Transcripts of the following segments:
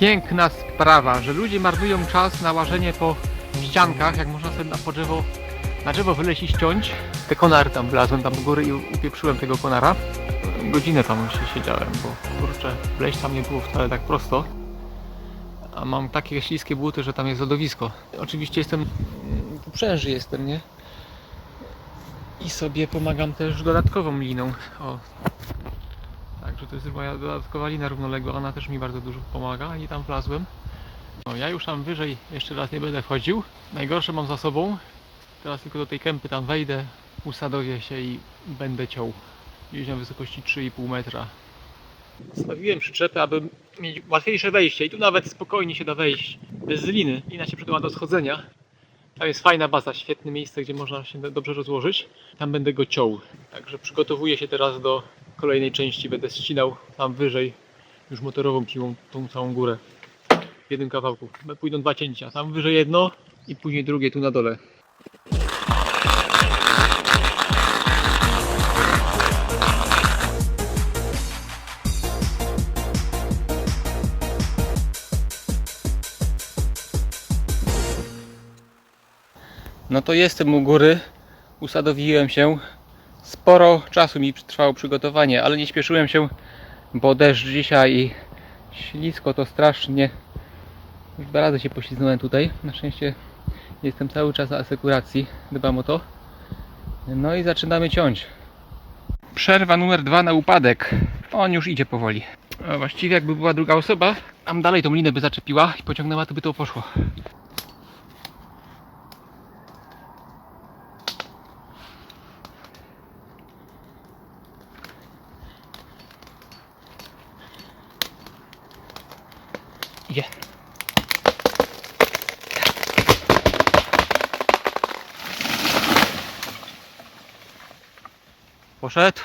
piękna sprawa, że ludzie marnują czas na łażenie po ściankach, jak można sobie na po drzewo, na drzewo wyleźć i ściąć. Te konary tam wlazłem tam do góry i upieprzyłem tego konara. Godzinę tam się siedziałem, bo kurczę, wleźć tam nie było wcale tak prosto. A mam takie śliskie buty, że tam jest lodowisko. Oczywiście jestem, mm, tu pręży jestem, nie? I sobie pomagam też dodatkową liną. O. Także to jest moja dodatkowa lina równoległa, ona też mi bardzo dużo pomaga i tam wlazłem. No, ja już tam wyżej jeszcze raz nie będę wchodził. Najgorsze mam za sobą. Teraz tylko do tej kępy tam wejdę, usadowię się i będę ciął. Gdzieś na wysokości 3,5 metra. Stawiłem przyczepę, aby mieć łatwiejsze wejście i tu nawet spokojnie się da wejść bez liny. Lina się przydała do schodzenia. Tam jest fajna baza, świetne miejsce, gdzie można się dobrze rozłożyć. Tam będę go ciął. Także przygotowuję się teraz do kolejnej części. Będę ścinał tam wyżej już motorową piłą tą całą górę. W jednym kawałku. Pójdą dwa cięcia. Tam wyżej jedno i później drugie tu na dole. No to jestem u góry, usadowiłem się. Sporo czasu mi trwało przygotowanie, ale nie śpieszyłem się, bo deszcz dzisiaj i ślisko to strasznie. Już dwa razy się poślizgnąłem tutaj. Na szczęście jestem cały czas na asekuracji, dbam o to. No i zaczynamy ciąć. Przerwa numer dwa na upadek. On już idzie powoli. A właściwie jakby była druga osoba, tam dalej tą linę by zaczepiła i pociągnęła, to by to poszło. Idzie. Poszedł.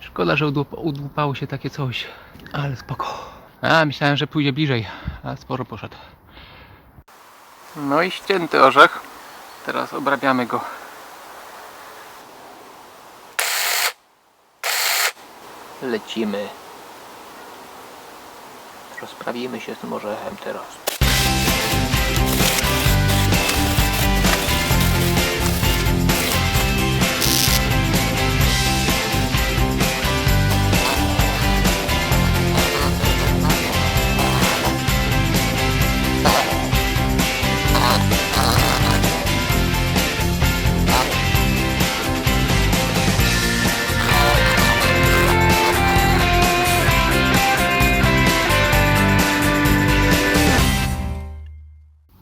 Szkoda, że udłup- udłupało się takie coś. Ale spoko. A, myślałem, że pójdzie bliżej. A sporo poszedł. No i ścięty orzech. Teraz obrabiamy go. Lecimy. Rozprawimy się z tym orzechem teraz.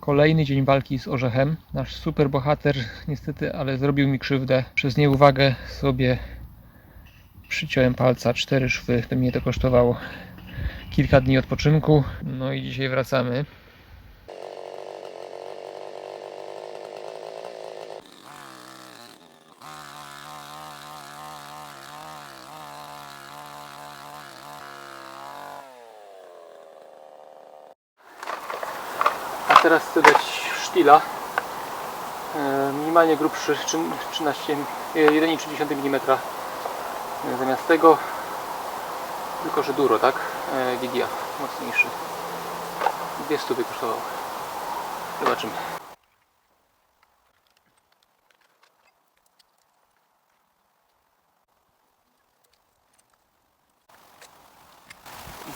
Kolejny dzień walki z orzechem. Nasz super bohater niestety, ale zrobił mi krzywdę. Przez nieuwagę sobie przyciąłem palca, cztery szwy. To mnie to kosztowało kilka dni odpoczynku. No i dzisiaj wracamy. Teraz chcę dać sztila. E, Minimalnie grubszy, trzy- 13, e, 1,3 mm. Zamiast tego tylko, że duro, tak? E, Gidia, mocniejszy. Dwie stówy kosztował. Zobaczymy.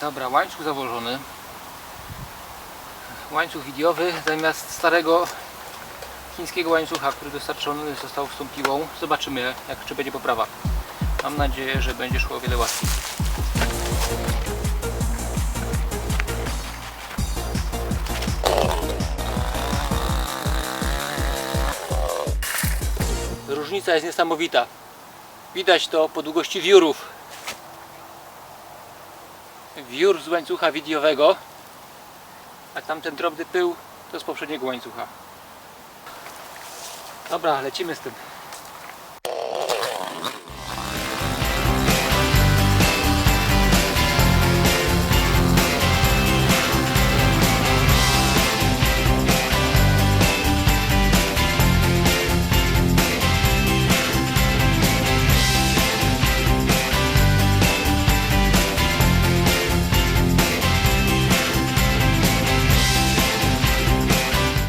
Dobra, łańcuch założony łańcuch widiowy zamiast starego chińskiego łańcucha, który dostarczony został z tą piłą. Zobaczymy, jak, czy będzie poprawa. Mam nadzieję, że będzie szło o wiele łatwiej. Różnica jest niesamowita. Widać to po długości wiórów. Wiór z łańcucha widiowego a tamten drobny pył to z poprzedniego łańcucha. Dobra, lecimy z tym.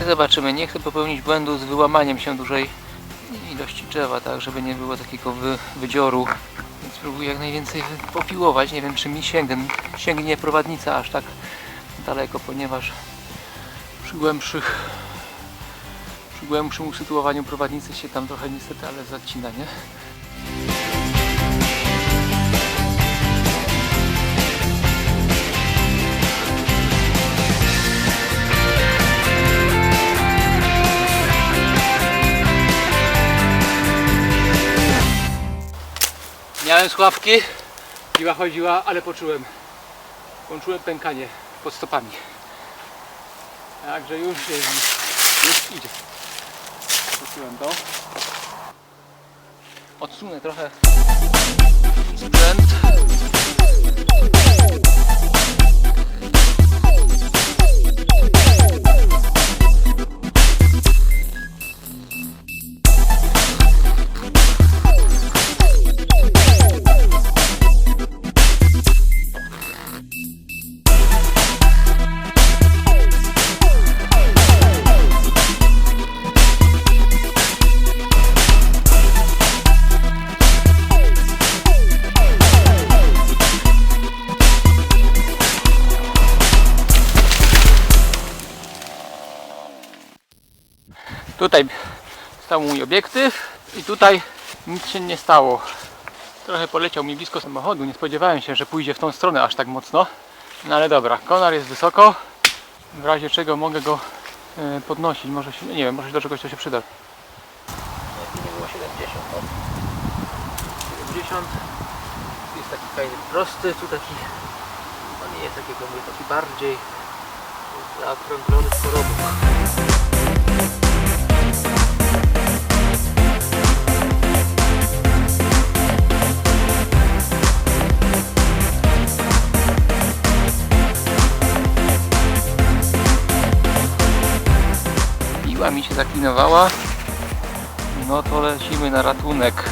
Zobaczymy. Nie chcę popełnić błędu z wyłamaniem się dużej ilości drzewa, tak, żeby nie było takiego wy, wydzioru. Więc spróbuję jak najwięcej popiłować. Nie wiem, czy mi sięgnie, sięgnie prowadnica aż tak daleko, ponieważ przy głębszych przy głębszym usytuowaniu prowadnicy się tam trochę niestety, ale zacina, nie? Miałem sławki, piła chodziła, ale poczułem, poczułem pękanie pod stopami. Także już już idzie. Poczułem to. Odsunę trochę sprzęt. Tutaj stał mój obiektyw i tutaj nic się nie stało. Trochę poleciał mi blisko samochodu, nie spodziewałem się, że pójdzie w tą stronę aż tak mocno. No ale dobra, konar jest wysoko, w razie czego mogę go e, podnosić, może się, nie wiem, może do czegoś to się przyda. Nie było 70. No. 70 jest taki fajny prosty, tu taki, no nie jest taki mówię, taki bardziej zaokrąglony chorobą. zrezygnowała. No to lecimy na ratunek.